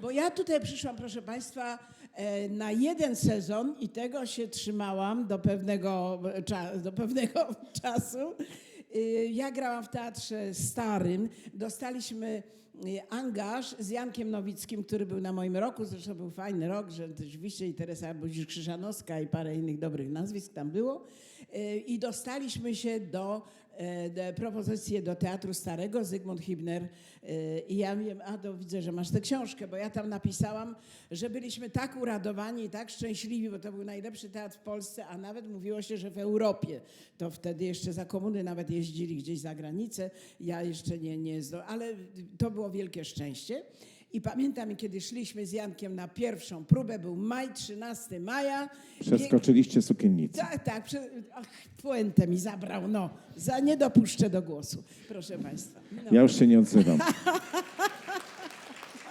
Bo ja tutaj przyszłam, proszę Państwa, e, na jeden sezon i tego się trzymałam do pewnego, cza- do pewnego czasu. Y, Ja grałam w teatrze starym. Dostaliśmy angaż z Jankiem Nowickim, który był na moim roku. Zresztą był fajny rok, że rzeczywiście Teresa Budzisz-Krzyżanowska i parę innych dobrych nazwisk tam było. I dostaliśmy się e, do propozycję do Teatru Starego, Zygmunt Hibner. y, I ja wiem, a to widzę, że masz tę książkę, bo ja tam napisałam, że byliśmy tak uradowani i tak szczęśliwi, bo to był najlepszy teatr w Polsce, a nawet mówiło się, że w Europie. To wtedy jeszcze za komuny nawet jeździli gdzieś za granicę. Ja jeszcze nie, nie ale to było wielkie szczęście. I pamiętam, kiedy szliśmy z Jankiem na pierwszą próbę, był maj, 13 maja. Przeskoczyliście sukiennicę. Tak, tak. Prze... Ach, puentę mi zabrał, no. Za nie dopuszczę do głosu, proszę Państwa. No. Ja już się nie odzywam.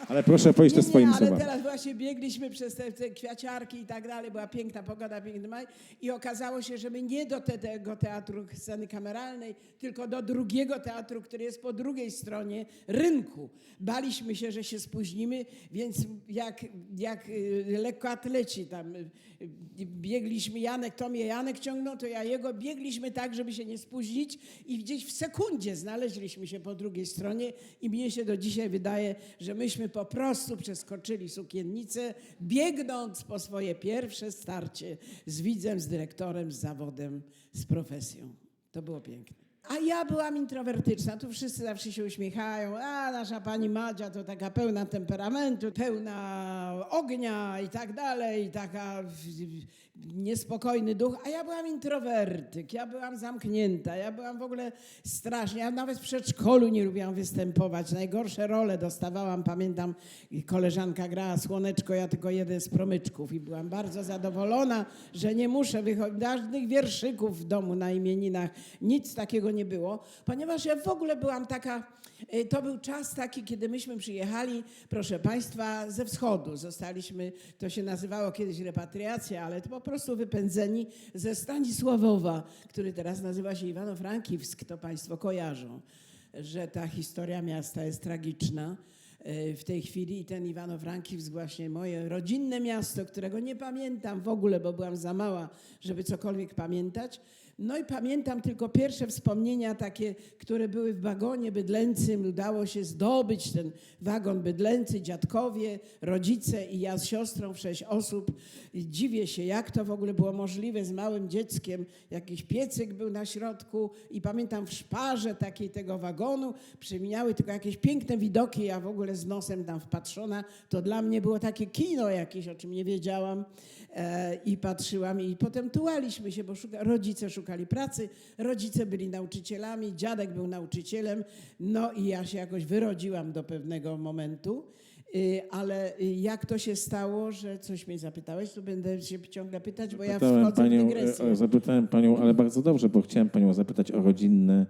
Ale proszę powiedzieć to Nie, swoim nie, ale teraz właśnie biegliśmy przez te, te kwiaciarki i tak dalej, była piękna pogoda, piękny maj. I okazało się, że my nie do te, tego teatru sceny kameralnej, tylko do drugiego teatru, który jest po drugiej stronie rynku. Baliśmy się, że się spóźnimy, więc jak, jak y, lekkoatleci tam y, y, biegliśmy, Janek, to mnie Janek ciągnął, to ja jego, biegliśmy tak, żeby się nie spóźnić i gdzieś w sekundzie znaleźliśmy się po drugiej stronie i mnie się do dzisiaj wydaje, że myśmy po prostu przeskoczyli sukiennicę, biegnąc po swoje pierwsze starcie z widzem, z dyrektorem, z zawodem, z profesją. To było piękne. A ja byłam introwertyczna, tu wszyscy zawsze się uśmiechają, a nasza pani Madzia to taka pełna temperamentu, pełna ognia i tak dalej, taka niespokojny duch, a ja byłam introwertyk, ja byłam zamknięta, ja byłam w ogóle strasznie, ja nawet w przedszkolu nie lubiłam występować, najgorsze role dostawałam, pamiętam koleżanka grała Słoneczko, ja tylko jeden z promyczków i byłam bardzo zadowolona, że nie muszę wychodzić, żadnych wierszyków w domu na imieninach, nic takiego nie było, ponieważ ja w ogóle byłam taka, y, to był czas taki, kiedy myśmy przyjechali, proszę Państwa, ze wschodu. Zostaliśmy, to się nazywało kiedyś repatriacja, ale to po prostu wypędzeni ze Stanisławowa, który teraz nazywa się Iwano-Frankiwsk, to Państwo kojarzą, że ta historia miasta jest tragiczna y, w tej chwili i ten Iwano-Frankiwsk właśnie moje rodzinne miasto, którego nie pamiętam w ogóle, bo byłam za mała, żeby cokolwiek pamiętać. No i pamiętam tylko pierwsze wspomnienia takie, które były w wagonie bydlęcym. Udało się zdobyć ten wagon bydlęcy, dziadkowie, rodzice i ja z siostrą sześć osób. Dziwię się, jak to w ogóle było możliwe z małym dzieckiem. Jakiś piecyk był na środku i pamiętam w szparze takiej tego wagonu przemieniały tylko jakieś piękne widoki. Ja w ogóle z nosem tam wpatrzona. To dla mnie było takie kino jakieś, o czym nie wiedziałam. E, I patrzyłam i potem tułaliśmy się, bo szuka, rodzice szukali pracy, rodzice byli nauczycielami, dziadek był nauczycielem, no i ja się jakoś wyrodziłam do pewnego momentu. Y, Ale jak to się stało, że coś mnie zapytałeś, to będę się ciągle pytać, bo ja Zapytałem wchodzę w panią, dygresję. e, e, zapytałem panią, ale bardzo dobrze, bo chciałem panią zapytać o rodzinne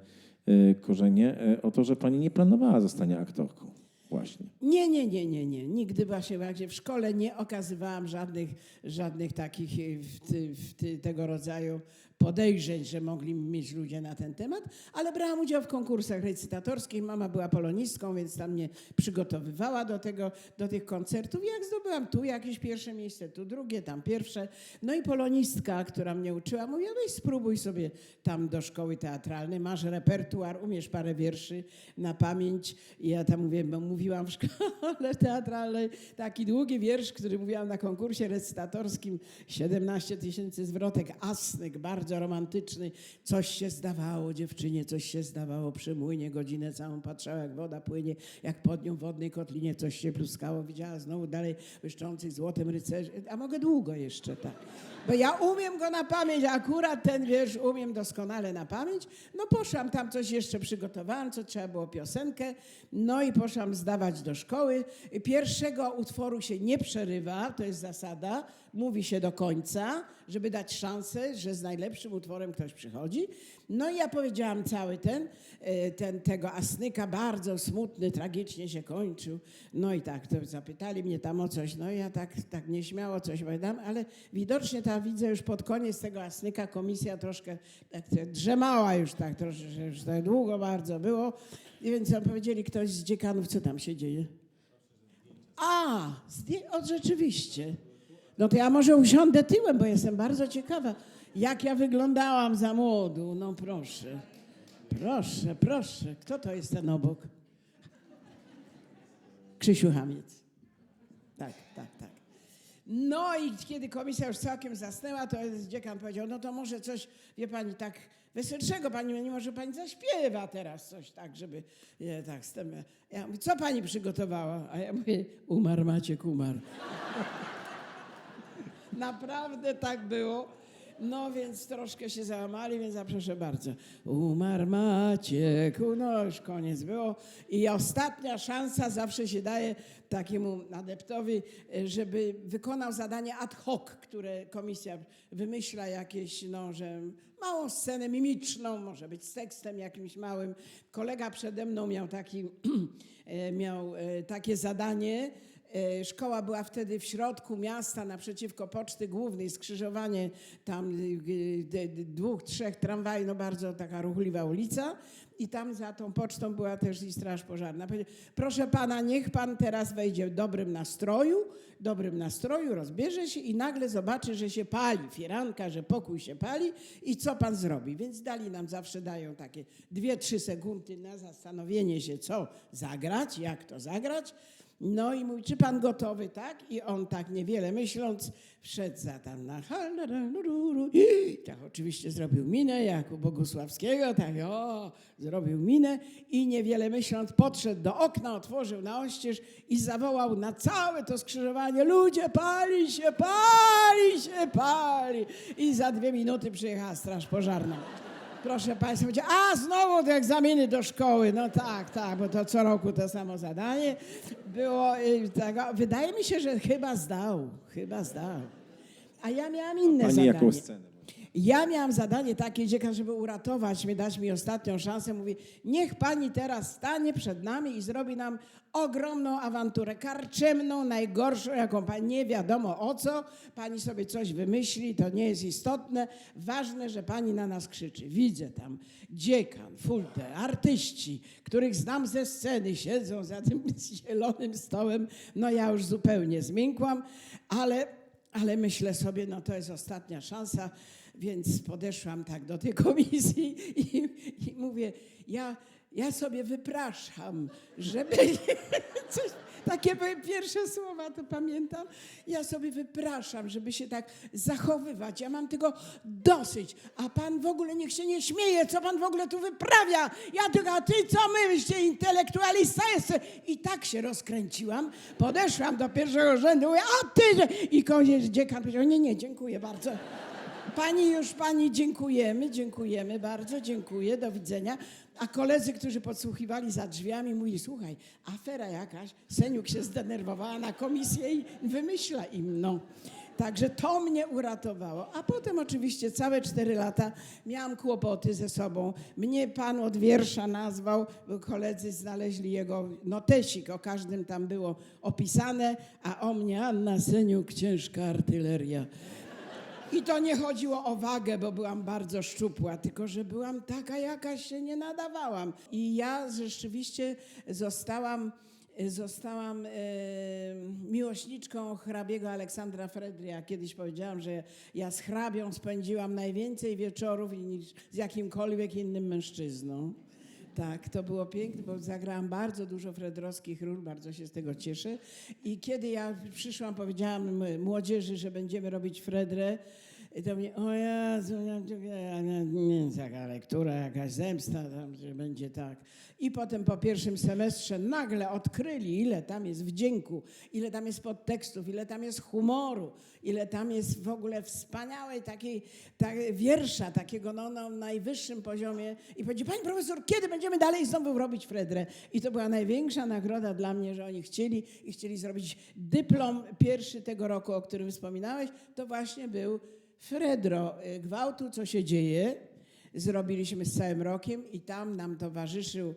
e, korzenie, o to, że pani nie planowała zostania aktorką. Właśnie. Nie, nie, nie, nie, nie. Nigdy właśnie w szkole nie okazywałam żadnych, żadnych takich w, w ty, tego rodzaju podejrzeń, że mogli mieć ludzie na ten temat, ale brałam udział w konkursach recytatorskich. Mama była polonistką, więc tam mnie przygotowywała do, tego, do tych koncertów. I Jak zdobyłam tu jakieś pierwsze miejsce, tu drugie, tam pierwsze. No i polonistka, która mnie uczyła, mówiła, weź spróbuj sobie tam do szkoły teatralnej, masz repertuar, umiesz parę wierszy na pamięć. I ja tam mówię, bo mówiłam w szkole teatralnej taki długi wiersz, który mówiłam na konkursie recytatorskim, 17 tysięcy zwrotek, asnyk, bardzo romantyczny. Coś się zdawało dziewczynie, coś się zdawało przy młynie, godzinę całą patrzała, jak woda płynie, jak pod nią w wodnej kotlinie coś się pluskało, widziała znowu dalej błyszczących złotem rycerzy. A mogę długo jeszcze, tak. Bo ja umiem go na pamięć, akurat ten wiersz umiem doskonale na pamięć. No poszłam tam coś jeszcze przygotowałam, co trzeba było piosenkę, no i poszłam zdawać do szkoły. Pierwszego utworu się nie przerywa, to jest zasada, mówi się do końca, żeby dać szansę, że z najlepszym utworem ktoś przychodzi. No i ja powiedziałam cały ten, e, ten tego Asnyka, bardzo smutny, tragicznie się kończył. No i tak, to zapytali mnie tam o coś, no i ja tak, tak nieśmiało coś powiedziałam, ale widocznie ta widzę już pod koniec tego Asnyka komisja troszkę tak drzemała już tak, troszkę, już tak długo bardzo było. I więc tam powiedzieli ktoś z dziekanów, co tam się dzieje. A, zdję- rzeczywiście. No to ja może usiądę tyłem, bo jestem bardzo ciekawa, jak ja wyglądałam za młodu. No proszę, proszę, proszę. Kto to jest ten obok? Krzysiu Hamiec. Tak, tak, tak. No i kiedy komisja już całkiem zasnęła, to dziekan powiedział, no to może coś, wie pani, tak weselszego pani, nie może pani zaśpiewa teraz coś tak, żeby, nie, tak, z tym. Ja mówię, co pani przygotowała? A ja mówię, umarł Maciek, umarł. Naprawdę tak było. No więc troszkę się załamali, więc ja proszę bardzo. Umarł Maciek, no już koniec było. I ostatnia szansa zawsze się daje takiemu adeptowi, żeby wykonał zadanie ad hoc, które komisja wymyśla jakieś, no, że małą scenę mimiczną, może być z tekstem jakimś małym. Kolega przede mną miał, taki, e, miał e, takie zadanie, Szkoła była wtedy w środku miasta, naprzeciwko Poczty Głównej, skrzyżowanie tam y, y, dwóch, trzech tramwajów, no bardzo taka ruchliwa ulica. I tam za tą pocztą była też i straż pożarna. Proszę pana, niech pan teraz wejdzie w dobrym nastroju, dobrym nastroju, rozbierze się i nagle zobaczy, że się pali firanka, że pokój się pali i co pan zrobi. Więc dali nam, zawsze dają takie dwie, trzy sekundy na zastanowienie się, co zagrać, jak to zagrać. No i mówi, czy pan gotowy, tak? I on tak niewiele myśląc, wszedł za tam na I tak oczywiście zrobił minę, jak u Bogusławskiego, tak o, zrobił minę i niewiele myśląc podszedł do okna, otworzył na oścież i zawołał na całe to skrzyżowanie, ludzie, pali się, pali się, pali. I za dwie minuty przyjechała straż pożarna. Proszę Państwa, będzie, a znowu te egzaminy do szkoły. No tak, tak, bo to co roku to samo zadanie było. Tego. Wydaje mi się, że chyba zdał, chyba zdał. A ja miałam inne Pani zadanie. jaką scenę? Ja miałam zadanie takie, dziekan, żeby uratować mnie, dać mi ostatnią szansę. Mówi, niech pani teraz stanie przed nami i zrobi nam ogromną awanturę, karczemną, najgorszą, jaką pani nie wiadomo o co. Pani sobie coś wymyśli, to nie jest istotne. Ważne, że pani na nas krzyczy. Widzę tam dziekan, fulter, artyści, których znam ze sceny, siedzą za tym zielonym stołem. No ja już zupełnie zmiękłam, ale ale myślę sobie, no to jest ostatnia szansa, więc podeszłam tak do tej komisji i, i mówię, ja, ja sobie wypraszam, żeby coś, takie były pierwsze słowa, to pamiętam. Ja sobie wypraszam, żeby się tak zachowywać. Ja mam tego dosyć, a pan w ogóle niech się nie śmieje, co pan w ogóle tu wyprawia. Ja tylko, a ty co myślicie, intelektualista jest. I tak się rozkręciłam, podeszłam do pierwszego rzędu, mówię, a ty, i koniec dziekan powiedział, nie, nie, dziękuję bardzo. Pani już pani dziękujemy, dziękujemy bardzo, dziękuję, do widzenia. A koledzy, którzy podsłuchiwali za drzwiami, mówili, słuchaj, afera jakaś, Seniuk się zdenerwowała na komisję i wymyśla im, no. Także to mnie uratowało. A potem oczywiście całe cztery lata miałam kłopoty ze sobą. Mnie pan od wiersza nazwał, koledzy znaleźli jego notesik, o każdym tam było opisane, a o mnie Anna Seniuk, ciężka artyleria. I to nie chodziło o wagę, bo byłam bardzo szczupła, tylko że byłam taka, jakaś się nie nadawałam. I ja rzeczywiście zostałam, zostałam e, miłośniczką hrabiego Aleksandra Fredria. Kiedyś powiedziałam, że ja z hrabią spędziłam najwięcej wieczorów niż z jakimkolwiek innym mężczyzną. Tak, to było piękne, bo zagrałam bardzo dużo fredrowskich ról, bardzo się z tego cieszę. I kiedy ja przyszłam, powiedziałam młodzieży, że będziemy robić Fredrę, i to mnie, o Jezu, nie, taka lektura, jakaś zemsta, tam, że będzie tak. I potem po pierwszym semestrze nagle odkryli, ile tam jest wdzięku, ile tam jest podtekstów, ile tam jest humoru, ile tam jest w ogóle wspaniałej takiej tak, wiersza, takiego no, no, najwyższym poziomie. I powiedzieli, pani profesor, kiedy będziemy dalej znowu robić Fredrę? I to była największa nagroda dla mnie, że oni chcieli i chcieli zrobić dyplom pierwszy tego roku, o którym wspominałeś, to właśnie był Fredro y, gwałtu, co się dzieje. zrobiliśmy z całym rokiem i tam nam towarzyszył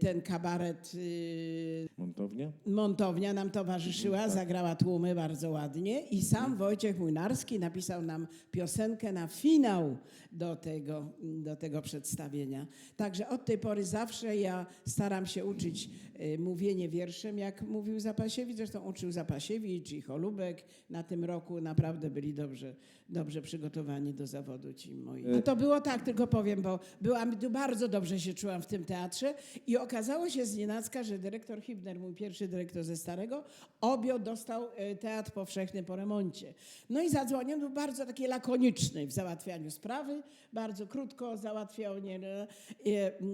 ten kabaret y, Montownia? Montownia nam towarzyszyła, zagrała tłumy bardzo ładnie i sam Wojciech Młynarski napisał nam piosenkę na finał do tego, do tego przedstawienia. Także od tej pory zawsze ja staram się uczyć y, mówienie wierszem, jak mówił Zapasiewicz, zresztą uczył Zapasiewicz i Cholubek. Na tym roku naprawdę byli dobrze, dobrze przygotowani do zawodu ci moi. No to było tak, tylko powiem, bo byłam, bardzo dobrze się czułam w tym teatrze i okazało się z nienacka, że dyrektor Hibner, mój pierwszy dyrektor ze Starego, obio dostał e, teatr powszechny po remoncie. No i zadzwonił, był bardzo taki lakoniczny w załatwianiu sprawy, bardzo krótko załatwiał, nie, e,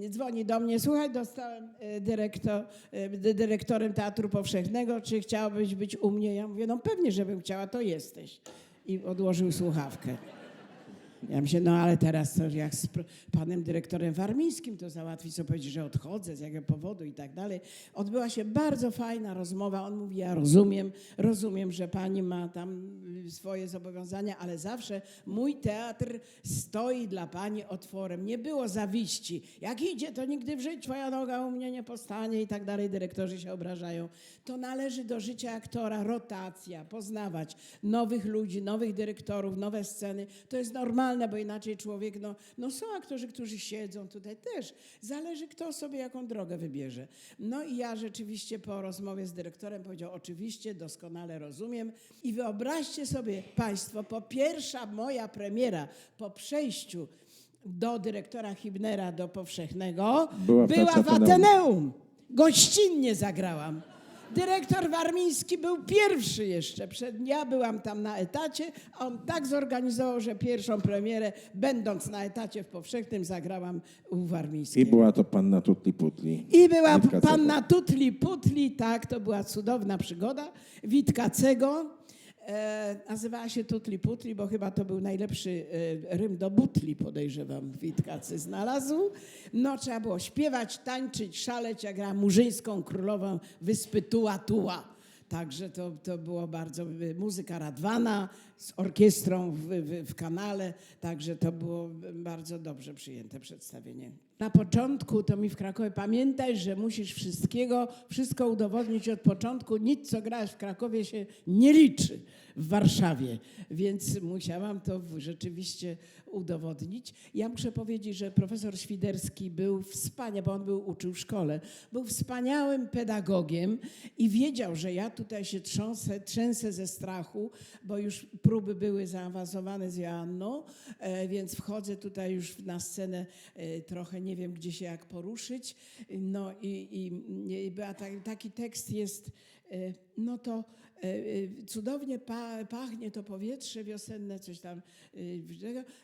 e, dzwoni do mnie, słuchaj, dostałem e, dyrektor, e, dy- dyrektorem Teatru Powszechnego, czy chciałabyś być u mnie? Ja mówię, no pewnie, żebym chciała, to jesteś. I odłożył słuchawkę. Ja myślę, no ale teraz to jak z panem dyrektorem Warmińskim to załatwić, co powiedzieć, że odchodzę z jakiego powodu i tak dalej. Odbyła się bardzo fajna rozmowa. On mówi, ja rozumiem, rozumiem, że pani ma tam y, swoje zobowiązania, ale zawsze mój teatr stoi dla pani otworem. Nie było zawiści. Jak idzie, to nigdy w życiu twoja noga u mnie nie postanie i tak dalej. Dyrektorzy się obrażają. To należy do życia aktora, rotacja, poznawać nowych ludzi, nowych dyrektorów, nowe sceny. To jest normalne, bo inaczej człowiek, no, no są aktorzy, którzy siedzą tutaj też. Zależy, kto sobie jaką drogę wybierze. No i ja rzeczywiście po rozmowie z dyrektorem powiedział, oczywiście, doskonale rozumiem. I wyobraźcie sobie Państwo, po pierwsza moja premiera po przejściu do dyrektora Hibnera do powszechnego Była w była w. Ateneum. Gościnnie zagrałam. Dyrektor Warmiński był pierwszy jeszcze. Przed, ja byłam tam na etacie, a on tak zorganizował, że pierwszą premierę, będąc na etacie w powszechnym, zagrałam u I Warmińskiego. była to panna Tutli Putli. I była Witka panna Tutli Putli, tak, to była cudowna przygoda. Witkacego. E, nazywała się Tutli Putli, bo chyba to był najlepszy e, rym do butli, podejrzewam, Witkacy znalazł. No trzeba było śpiewać, tańczyć, szaleć, jak grała murzyńską królową wyspy Tuła Tuła. Także to, to było bardzo, y, muzyka Radwana z orkiestrą w, w, w kanale, także to było bardzo dobrze przyjęte przedstawienie. Na początku to mi w Krakowie pamiętaj, że musisz wszystkiego, wszystko udowodnić od początku. Nic, co grałeś w Krakowie się nie liczy w Warszawie, więc musiałam to rzeczywiście udowodnić. Ja muszę powiedzieć, że profesor Świderski był wspaniały, bo on był, uczył w szkole, był wspaniałym pedagogiem i wiedział, że ja tutaj się trząsę, trzęsę ze strachu, bo już próby były zaawansowane z Joanną, e, więc wchodzę tutaj już na scenę, e, trochę nie wiem, gdzie się jak poruszyć. No i, i, i taki tekst jest, e, no to cudownie pa, pachnie to powietrze wiosenne, coś tam e,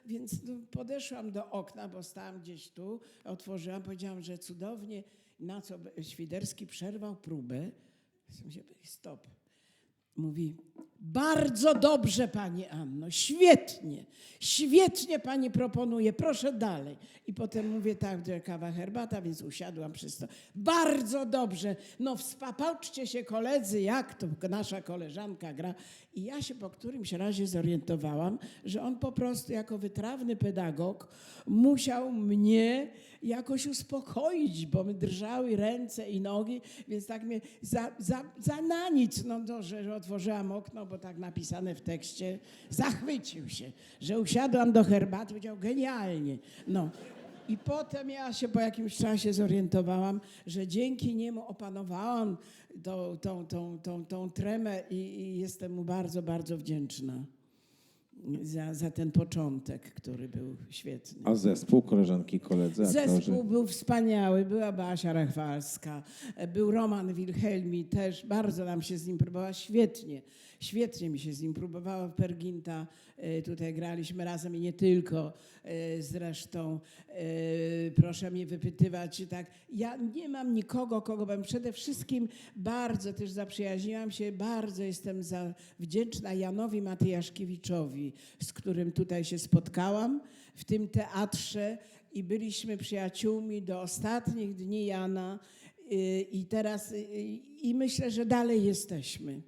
więc no, podeszłam do okna, bo stałam gdzieś tu, otworzyłam, powiedziałam, że cudownie, na co Świderski przerwał próbę. Stop. Mówi, bardzo dobrze pani Anno, świetnie, świetnie pani proponuje, proszę dalej. I potem mówię, tak, kawa, herbata, więc usiadłam przy stole. Bardzo dobrze, no wspapatrzcie się koledzy, jak to nasza koleżanka gra. I ja się po którymś razie zorientowałam, że on po prostu jako wytrawny pedagog musiał mnie jakoś uspokoić, bo mi drżały ręce i nogi, więc tak mnie za, za, za na nic, no to, że otworzyłam okno, bo tak napisane w tekście, zachwycił się, że usiadłam do herbaty, powiedział genialnie. No. I potem ja się po jakimś czasie zorientowałam, że dzięki niemu opanowałam tą, tą, tą, tą, tą tremę i, i jestem mu bardzo, bardzo wdzięczna za, za ten początek, który był świetny. A zespół, koleżanki, koledzy, aktorzy? Zespół był wspaniały, była Basia Rachwalska, był Roman Wilhelmi, też bardzo nam się z nim próbowała, świetnie, świetnie mi się z nim próbowało, Perginta, e, tutaj graliśmy razem i nie tylko, e, zresztą e, proszę mnie wypytywać, tak, ja nie mam nikogo, kogo bym przede wszystkim bardzo też zaprzyjaźniłam się, bardzo jestem za, wdzięczna Janowi Matyjaszkiewiczowi, z którym tutaj się spotkałam w tym teatrze i byliśmy przyjaciółmi do ostatnich dni Jana i teraz i myślę, że dalej jesteśmy.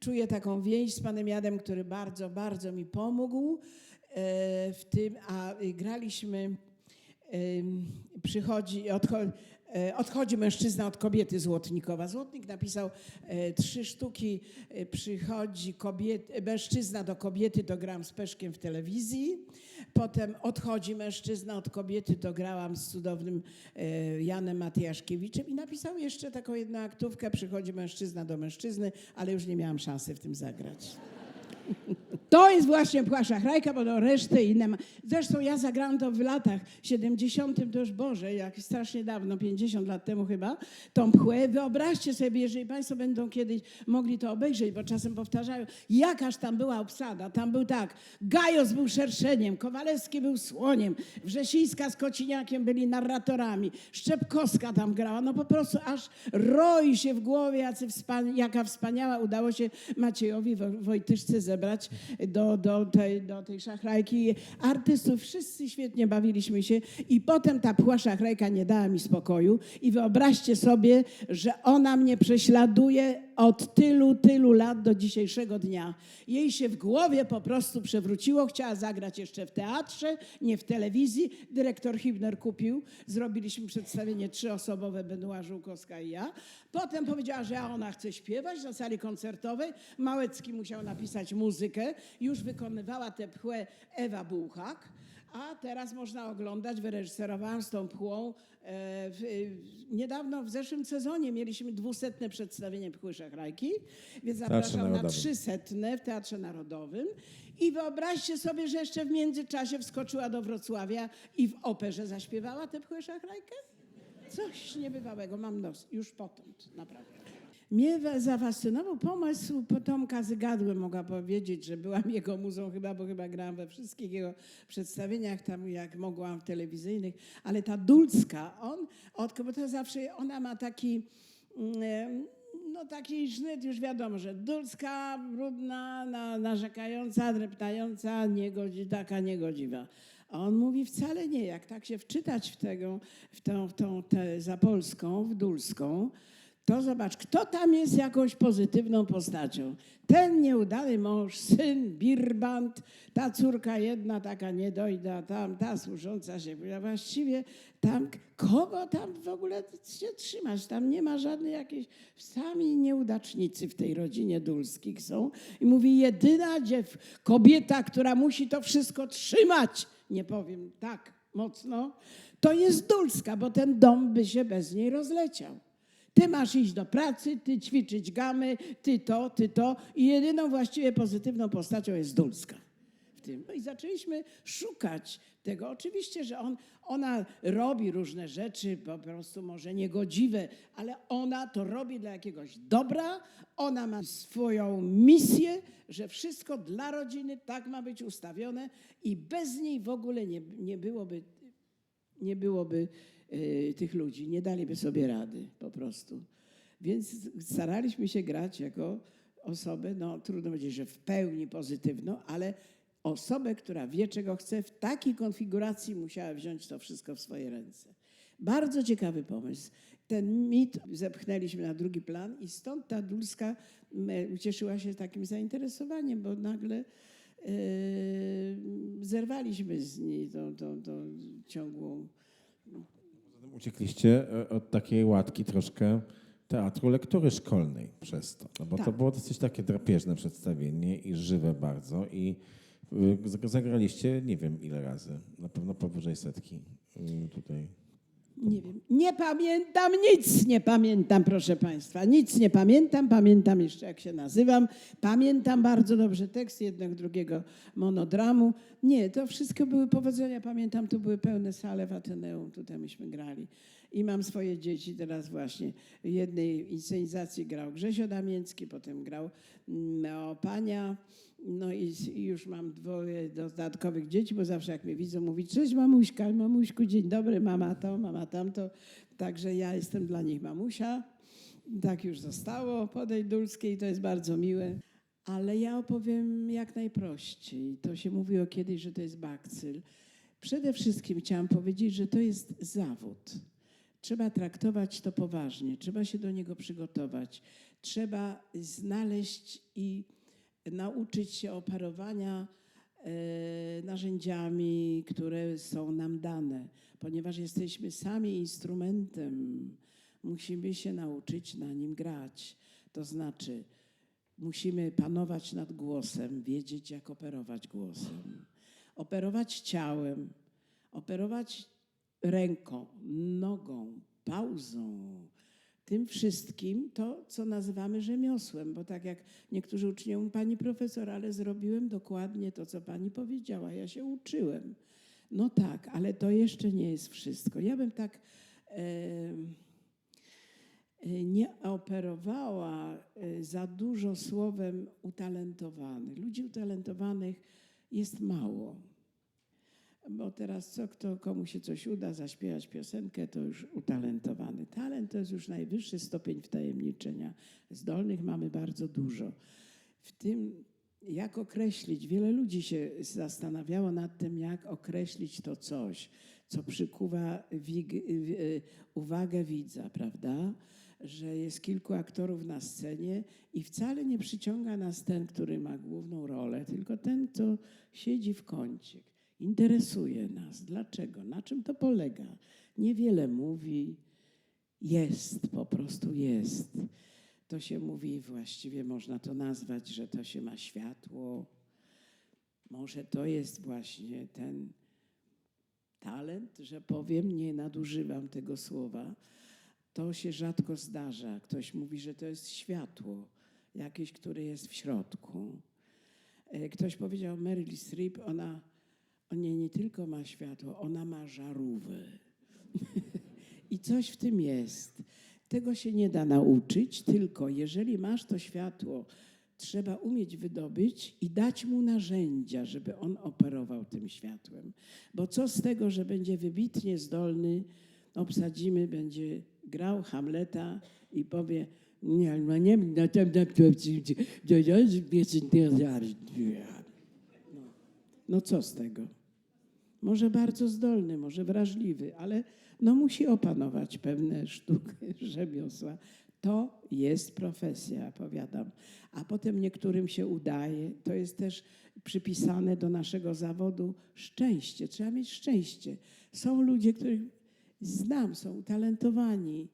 Czuję taką więź z panem Jadem, który bardzo, bardzo mi pomógł e, w tym, a graliśmy przychodzi, odcho, e, odchodzi mężczyzna od kobiety Złotnikowa. Złotnik napisał e, trzy sztuki, e, przychodzi kobiet, mężczyzna do kobiety, to gram z Peszkiem w telewizji, potem odchodzi mężczyzna od kobiety, to grałam z cudownym e, Janem Matyjaszkiewiczem i napisał jeszcze taką jedną aktówkę, przychodzi mężczyzna do mężczyzny, ale już nie miałam szansy w tym zagrać. To jest właśnie pła szachrajka, bo do reszty inne ma. Zresztą ja zagrałam to w latach 70. to już Boże, jak strasznie dawno, 50 lat temu chyba, tą pchłę. Wyobraźcie sobie, jeżeli Państwo będą kiedyś mogli to obejrzeć, bo czasem powtarzają, jakaż tam była obsada. Tam był tak, Gajos był szerszeniem, Kowalewski był słoniem, Wrzesińska z Kociniakiem byli narratorami, Szczepkowska tam grała. No po prostu aż roi się w głowie, jacy wspan- jaka wspaniała udało się Maciejowi Wo- Wojtyszce zebrać do, do, tej, do tej szachrajki. Artystów, wszyscy świetnie bawiliśmy się i potem ta pła szachrajka nie dała mi spokoju i wyobraźcie sobie, że ona mnie prześladuje od tylu, tylu lat do dzisiejszego dnia. Jej się w głowie po prostu przewróciło, chciała zagrać jeszcze w teatrze, nie w telewizji. Dyrektor Hibner kupił, zrobiliśmy przedstawienie trzyosobowe, Benoit Żółkowska i ja. Potem powiedziała, że ona chce śpiewać na sali koncertowej. Małecki musiał napisać muzykę. Już wykonywała tę pchłę Ewa Bułhak. A teraz można oglądać, wyreżyserowałam z tą pchłą. E, w, e, niedawno, w zeszłym sezonie mieliśmy dwusetne przedstawienie Pchły Szachrajki, więc zapraszam na trzysetne w Teatrze Narodowym. I wyobraźcie sobie, że jeszcze w międzyczasie wskoczyła do Wrocławia i w operze zaśpiewała tę Pchłę Szachrajkę? Coś niebywałego, mam nos, już potąd, naprawdę. Mnie wa- zafascynował pomysł potomka Zygadły, mogę powiedzieć, że byłam jego muzą chyba, bo chyba grałam we wszystkich jego przedstawieniach, tam jak mogłam w telewizyjnych, ale ta Dulska, on, bo to zawsze, ona ma taki, mm, no taki sznyt, już wiadomo, że Dulska, brudna, na, narzekająca, dreptająca, niegodzi, taka niegodziwa. A on mówi wcale nie, jak tak się wczytać w, tego, w tą, w tą tę zapolską, w dulską, to zobacz, kto tam jest jakąś pozytywną postacią. Ten nieudany mąż, syn, birbant, ta córka jedna taka niedojda, tam ta służąca się, właściwie tam, kogo tam w ogóle się trzymać? Tam nie ma żadnej jakiejś, sami nieudacznicy w tej rodzinie Dulskich są. I mówi, jedyna dziew, kobieta, która musi to wszystko trzymać, nie powiem tak mocno, to jest Dulska, bo ten dom by się bez niej rozleciał. Ty masz iść do pracy, ty ćwiczyć gamy, ty to, ty to. I jedyną właściwie pozytywną postacią jest Dulska w tym. No i zaczęliśmy szukać tego. Oczywiście, że on, ona robi różne rzeczy, po prostu może niegodziwe, ale ona to robi dla jakiegoś dobra. Ona ma swoją misję, że wszystko dla rodziny tak ma być ustawione i bez niej w ogóle nie, nie byłoby nie byłoby tych ludzi, nie daliby sobie rady po prostu. Więc staraliśmy się grać jako osobę, no trudno powiedzieć, że w pełni pozytywną, ale osobę, która wie, czego chce, w takiej konfiguracji musiała wziąć to wszystko w swoje ręce. Bardzo ciekawy pomysł. Ten mit zepchnęliśmy na drugi plan i stąd ta Dulska ucieszyła się takim zainteresowaniem, bo nagle e, zerwaliśmy z niej tą, tą, tą ciągłą Uciekliście e, od takiej łatki troszkę teatru lektury szkolnej przez to. No bo to Tak. było dosyć takie drapieżne przedstawienie i żywe bardzo. I z- zagraliście nie wiem ile razy. Na pewno powyżej setki y, tutaj. Nie wiem. Nie pamiętam nic, nie pamiętam, proszę Państwa. Nic nie pamiętam. Pamiętam jeszcze, jak się nazywam. Pamiętam bardzo dobrze tekst jednego, drugiego monodramu. Nie, to wszystko były powodzenia. Pamiętam, tu były pełne sale w Ateneum. Tutaj myśmy grali. I mam swoje dzieci teraz właśnie. W jednej inscenizacji grał Grzesio Damięcki, potem grał mm, Opania. No i, już mam dwoje dodatkowych dzieci, bo zawsze jak mnie widzą, mówi cześć mamuśka, mamuśku, dzień dobry, mama to, mama tamto. Także ja jestem dla nich mamusia. Tak już zostało po tej Dulskiej, to jest bardzo miłe. Ale ja opowiem jak najprościej. To się mówiło kiedyś, że to jest bakcyl. Przede wszystkim chciałam powiedzieć, że to jest zawód. Trzeba traktować to poważnie, trzeba się do niego przygotować, trzeba znaleźć i nauczyć się operowania e, narzędziami, które są nam dane, ponieważ jesteśmy sami instrumentem. Musimy się nauczyć na nim grać. To znaczy, musimy panować nad głosem, wiedzieć, jak operować głosem, operować ciałem, operować ręką, nogą, pauzą. Tym wszystkim to, co nazywamy rzemiosłem, bo tak jak niektórzy ucznią mówią, pani profesor, ale zrobiłem dokładnie to, co pani powiedziała, ja się uczyłem. No tak, ale to jeszcze nie jest wszystko. Ja bym tak e, nie operowała e, za dużo słowem utalentowany. Ludzi utalentowanych jest mało. Bo teraz co kto, komu się coś uda, zaśpiewać piosenkę, to już utalentowany. Talent to jest już najwyższy stopień wtajemniczenia. Zdolnych mamy bardzo dużo. W tym, jak określić, wiele ludzi się zastanawiało nad tym, jak określić to coś, co przykuwa wig, w- uwagę widza, prawda? Że jest kilku aktorów na scenie i wcale nie przyciąga nas ten, który ma główną rolę, tylko ten, kto siedzi w kącie. Interesuje nas. Dlaczego? Na czym to polega? Niewiele mówi, jest, po prostu jest. To się mówi, właściwie można to nazwać, że to się ma światło. Może to jest właśnie ten talent, że powiem, nie nadużywam tego słowa. To się rzadko zdarza. Ktoś mówi, że to jest światło, jakieś, które jest w środku. E, Ktoś powiedział Meryl Streep, ona, ona nie tylko ma światło, ona ma żarówkę. I coś w tym jest. Tego się nie da nauczyć, tylko jeżeli masz to światło, trzeba umieć wydobyć i dać mu narzędzia, żeby on operował tym światłem. Bo co z tego, że będzie wybitnie zdolny, obsadzimy, będzie grał Hamleta i powie, nie, no nie, no to, to, to, no, no co z tego? Może bardzo zdolny, może wrażliwy, ale no musi opanować pewne sztuki, rzemiosła. To jest profesja, powiadam. A potem niektórym się udaje. To jest też przypisane do naszego zawodu szczęście. Trzeba mieć szczęście. Są ludzie, których znam, są utalentowani,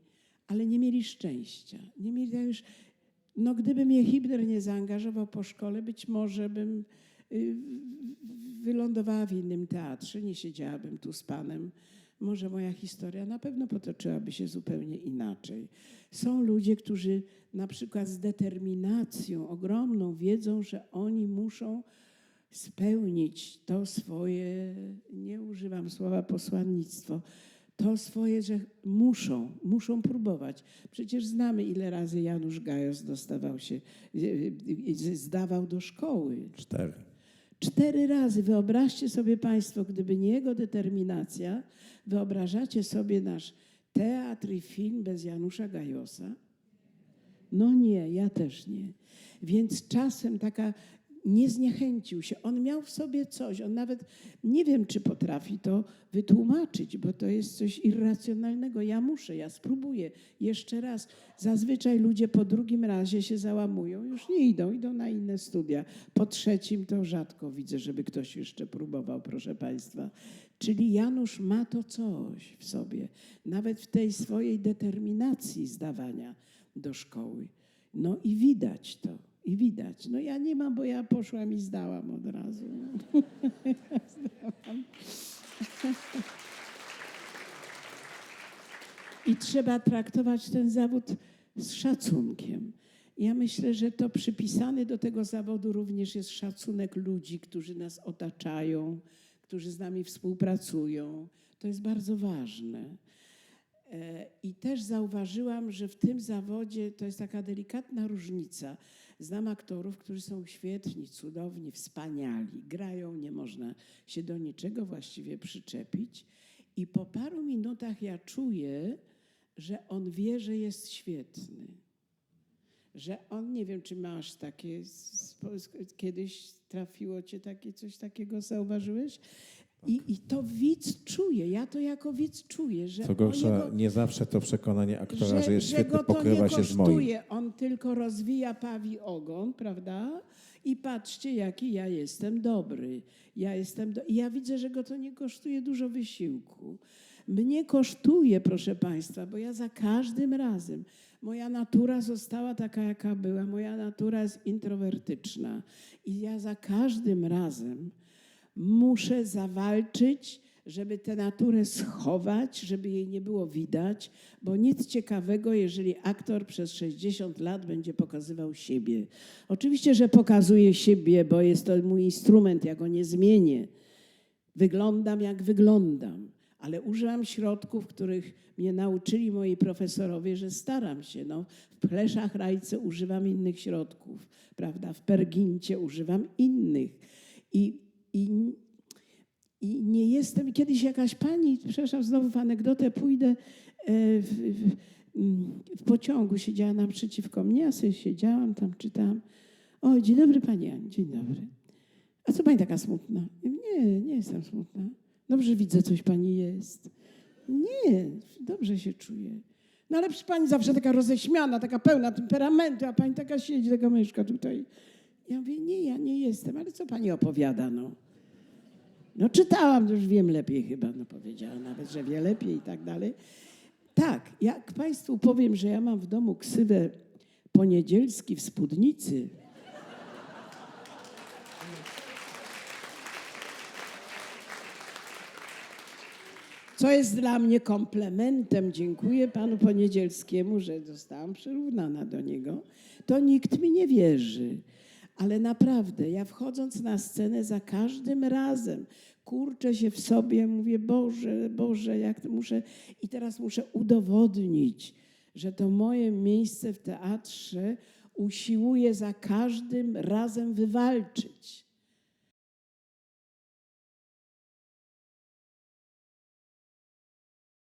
ale nie mieli szczęścia. Nie mieli już, no gdyby mnie Hibner nie zaangażował po szkole, być może bym wylądowała w innym teatrze, nie siedziałabym tu z panem. Może moja historia na pewno potoczyłaby się zupełnie inaczej. Są ludzie, którzy na przykład z determinacją ogromną wiedzą, że oni muszą spełnić to swoje, nie używam słowa posłannictwo, to swoje, że muszą, muszą próbować. Przecież znamy, ile razy Janusz Gajos dostawał się, y, y, zdawał do szkoły. Cztery. Cztery razy. Wyobraźcie sobie Państwo, gdyby nie jego determinacja, wyobrażacie sobie nasz teatr i film bez Janusza Gajosa? No nie, ja też nie. Więc czasem taka nie zniechęcił się. On miał w sobie coś. On nawet nie wiem, czy potrafi to wytłumaczyć, bo to jest coś irracjonalnego. Ja muszę, ja spróbuję jeszcze raz. Zazwyczaj ludzie po drugim razie się załamują, już nie idą, idą na inne studia. Po trzecim to rzadko widzę, żeby ktoś jeszcze próbował, proszę Państwa. Czyli Janusz ma to coś w sobie, nawet w tej swojej determinacji zdawania do szkoły. No i widać to, i widać. No ja nie mam, bo ja poszłam i zdałam od razu. Zdałam. I trzeba traktować ten zawód z szacunkiem. Ja myślę, że to przypisany do tego zawodu również jest szacunek ludzi, którzy nas otaczają, którzy z nami współpracują. To jest bardzo ważne. E, I też zauważyłam, że w tym zawodzie to jest taka delikatna różnica. Znam aktorów, którzy są świetni, cudowni, wspaniali, grają, nie można się do niczego właściwie przyczepić. I po paru minutach ja czuję, że on wie, że jest świetny. Że on, nie wiem, czy masz takie, kiedyś trafiło cię takie, coś takiego zauważyłeś? I, I to widz czuje, ja to jako widz czuję, że Co gorsza, niego- nie zawsze to przekonanie aktora, że, że, jest że świetny, to pokrywa się z moim. kosztuje, on tylko rozwija pawi ogon, prawda? I patrzcie, jaki ja jestem dobry. Ja, jestem do... Ja widzę, że go to nie kosztuje dużo wysiłku. Mnie kosztuje, proszę Państwa, bo ja za każdym razem, moja natura została taka, jaka była, moja natura jest introwertyczna. I ja za każdym razem muszę zawalczyć, żeby tę naturę schować, żeby jej nie było widać, bo nic ciekawego, jeżeli aktor przez 60 lat będzie pokazywał siebie. Oczywiście, że pokazuje siebie, bo jest to mój instrument, ja go nie zmienię. Wyglądam jak wyglądam, ale używam środków, których mnie nauczyli moi profesorowie, że staram się. No, w pleszach rajce używam innych środków, prawda? W pergincie używam innych. I, i, i nie jestem. Kiedyś jakaś pani, przepraszam, znowu w anegdotę pójdę, e, w, w, mm, w pociągu siedziała naprzeciwko mnie, ja sobie siedziałam, tam czytałam. O, dzień dobry pani Ani, dzień dobry. A co pani taka smutna? Nie, nie jestem smutna. Dobrze widzę, coś pani jest. Nie, dobrze się czuję. No ale przecież pani zawsze taka roześmiana, taka pełna temperamentu, a pani taka siedzi, taka myszka tutaj. Ja mówię, nie, ja nie jestem, ale co pani opowiada, no? No czytałam, już wiem lepiej chyba, no powiedziała nawet, że wie lepiej i tak dalej. Tak, jak Państwu powiem, że ja mam w domu ksywę poniedzielski w spódnicy, co jest dla mnie komplementem, dziękuję panu Poniedzielskiemu, że zostałam przyrównana do niego, to nikt mi nie wierzy. Ale naprawdę, ja wchodząc na scenę za każdym razem kurczę się w sobie, mówię, Boże, Boże, jak muszę... I teraz muszę udowodnić, że to moje miejsce w teatrze usiłuję za każdym razem wywalczyć.